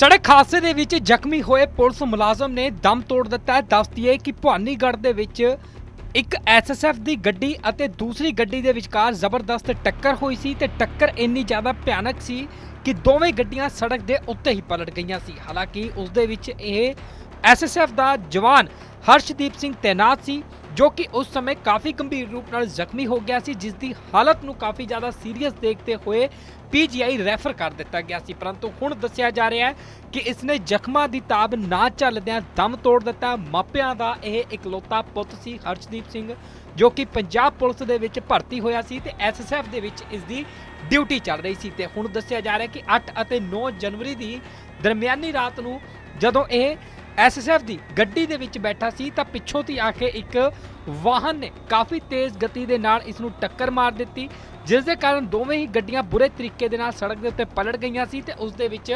ਸੜਕ ਹਾਦਸੇ ਦੇ ਵਿੱਚ ਜ਼ਖਮੀ ਹੋਏ ਪੁਲਿਸ ਮੁਲਾਜ਼ਮ ਨੇ ਦਮ ਤੋੜ ਦਿੱਤਾ ਹੈ। ਦੱਸਦੀ ਹੈ ਕਿ ਭਵਾਨੀਗੜ੍ਹ ਦੇ ਵਿੱਚ ਇੱਕ ਐਸਐਸਐਫ ਦੀ ਗੱਡੀ ਅਤੇ ਦੂਸਰੀ ਗੱਡੀ ਦੇ ਵਿਚਕਾਰ ਜ਼ਬਰਦਸਤ ਟੱਕਰ ਹੋਈ ਸੀ ਤੇ ਟੱਕਰ ਇੰਨੀ ਜ਼ਿਆਦਾ ਭਿਆਨਕ ਸੀ ਕਿ ਦੋਵੇਂ ਗੱਡੀਆਂ ਸੜਕ ਦੇ ਉੱਤੇ ਹੀ ਪਲਟ ਗਈਆਂ ਸੀ। ਹਾਲਾਂਕਿ ਉਸ ਦੇ ਵਿੱਚ ਇਹ ਐਸਐਸਐਫ ਦਾ ਜਵਾਨ ਹਰਸ਼ਦੀਪ ਸਿੰਘ ਤੈਨਾਤ ਸੀ। ਜੋ ਕਿ ਉਸ ਸਮੇਂ ਕਾਫੀ ਗੰਭੀਰ ਰੂਪ ਨਾਲ ਜ਼ਖਮੀ ਹੋ ਗਿਆ ਸੀ ਜਿਸ ਦੀ ਹਾਲਤ ਨੂੰ ਕਾਫੀ ਜ਼ਿਆਦਾ ਸੀਰੀਅਸ ਦੇਖਦੇ ਹੋਏ ਪੀਜੀਆਈ ਰੈਫਰ ਕਰ ਦਿੱਤਾ ਗਿਆ ਸੀ। ਪਰੰਤੂ ਹੁਣ ਦੱਸਿਆ ਜਾ ਰਿਹਾ ਹੈ ਕਿ ਇਸਨੇ ਜ਼ਖਮਾਂ ਦੀ ਤਾਬ ਨਾ ਚੱਲਦਿਆਂ ਦਮ ਤੋੜ ਦਿੱਤਾ। ਮਾਪਿਆਂ ਦਾ ਇਹ ਇਕਲੌਤਾ ਪੁੱਤ ਸੀ, ਹਰਸ਼ਦੀਪ ਸਿੰਘ, ਜੋ ਕਿ ਪੰਜਾਬ ਪੁਲਿਸ ਦੇ ਵਿੱਚ ਭਰਤੀ ਹੋਇਆ ਸੀ ਤੇ ਐਸਐਸਐਫ ਦੇ ਵਿੱਚ ਇਸ ਦੀ ਡਿਊਟੀ ਚੱਲ ਰਹੀ ਸੀ। ਤੇ ਹੁਣ ਦੱਸਿਆ ਜਾ ਰਿਹਾ ਕਿ 8 ਅਤੇ 9 ਜਨਵਰੀ ਦੀ ਦਰਮਿਆਨੀ ਰਾਤ ਨੂੰ ਜਦੋਂ ਇਹ ਐਸਐਸਐਫ ਦੀ ਗੱਡੀ ਦੇ ਵਿੱਚ ਬੈਠਾ ਸੀ ਤਾਂ ਪਿੱਛੋਂ ਦੀ ਆ ਕੇ ਇੱਕ ਵਾਹਨ ਨੇ ਕਾਫੀ ਤੇਜ਼ ਗਤੀ ਦੇ ਨਾਲ ਇਸ ਨੂੰ ਟੱਕਰ ਮਾਰ ਦਿੱਤੀ, ਜਿਸ ਦੇ ਕਾਰਨ ਦੋਵੇਂ ਹੀ ਗੱਡੀਆਂ ਬੁਰੇ ਤਰੀਕੇ ਦੇ ਨਾਲ ਸੜਕ ਦੇ ਉੱਤੇ ਪਲਟ ਗਈਆਂ ਸੀ ਤੇ ਉਸ ਦੇ ਵਿੱਚ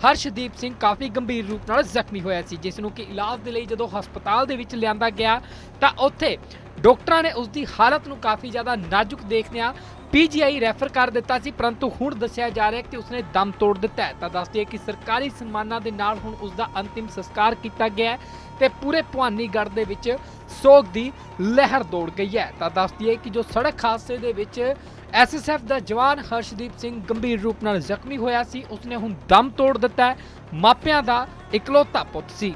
ਹਰਸ਼ਦੀਪ ਸਿੰਘ ਕਾਫੀ ਗੰਭੀਰ ਰੂਪ ਨਾਲ ਜ਼ਖਮੀ ਹੋਇਆ ਸੀ, ਜਿਸ ਨੂੰ ਕਿ ਇਲਾਜ ਦੇ ਲਈ ਜਦੋਂ ਹਸਪਤਾਲ ਦੇ ਵਿੱਚ ਲਿਆਂਦਾ ਗਿਆ ਤਾਂ ਉੱਥੇ ਡਾਕਟਰਾਂ ਨੇ ਉਸ ਦੀ ਹਾਲਤ ਨੂੰ ਕਾਫੀ ਜ਼ਿਆਦਾ ਨਾਜ਼ੁਕ ਦੇਖਦਿਆਂ ਪੀਜੀਆਈ ਰੈਫਰ ਕਰ ਦਿੱਤਾ ਸੀ, ਪਰੰਤੂ ਹੁਣ ਦੱਸਿਆ ਜਾ ਰਿਹਾ ਕਿ ਉਸਨੇ ਦਮ ਤੋੜ ਦਿੱਤਾ ਹੈ। ਤਾਂ ਦੱਸਦੀ ਹੈ ਕਿ ਸਰਕਾਰੀ ਸਨਮਾਨਾਂ ਦੇ ਨਾਲ ਹੁਣ ਉਸ ਦਾ ਅੰਤਿਮ ਸੰਸਕਾਰ ਕੀਤਾ ਗਿਆ ਹੈ ਤੇ ਪੂਰੇ ਭਵਾਨੀਗੜ੍ਹ ਦੇ ਵਿੱਚ ਸੋਗ ਦੀ ਲਹਿਰ ਦੌੜ ਗਈ ਹੈ। ਤਾਂ ਦੱਸਦੀ ਹੈ ਕਿ ਜੋ ਸੜਕ ਹਾਦਸੇ ਦੇ ਵਿੱਚ ਐਸਐਸਐਫ ਦਾ ਜਵਾਨ ਹਰਸ਼ਦੀਪ ਸਿੰਘ ਗੰਭੀਰ ਰੂਪ ਨਾਲ ਜ਼ਖਮੀ ਹੋਇਆ ਸੀ, ਉਸਨੇ ਹੁਣ ਦਮ ਤੋੜ ਦਿੱਤਾ ਹੈ। ਮਾਪਿਆਂ ਦਾ ਇਕਲੌਤਾ ਪੁੱਤ ਸੀ।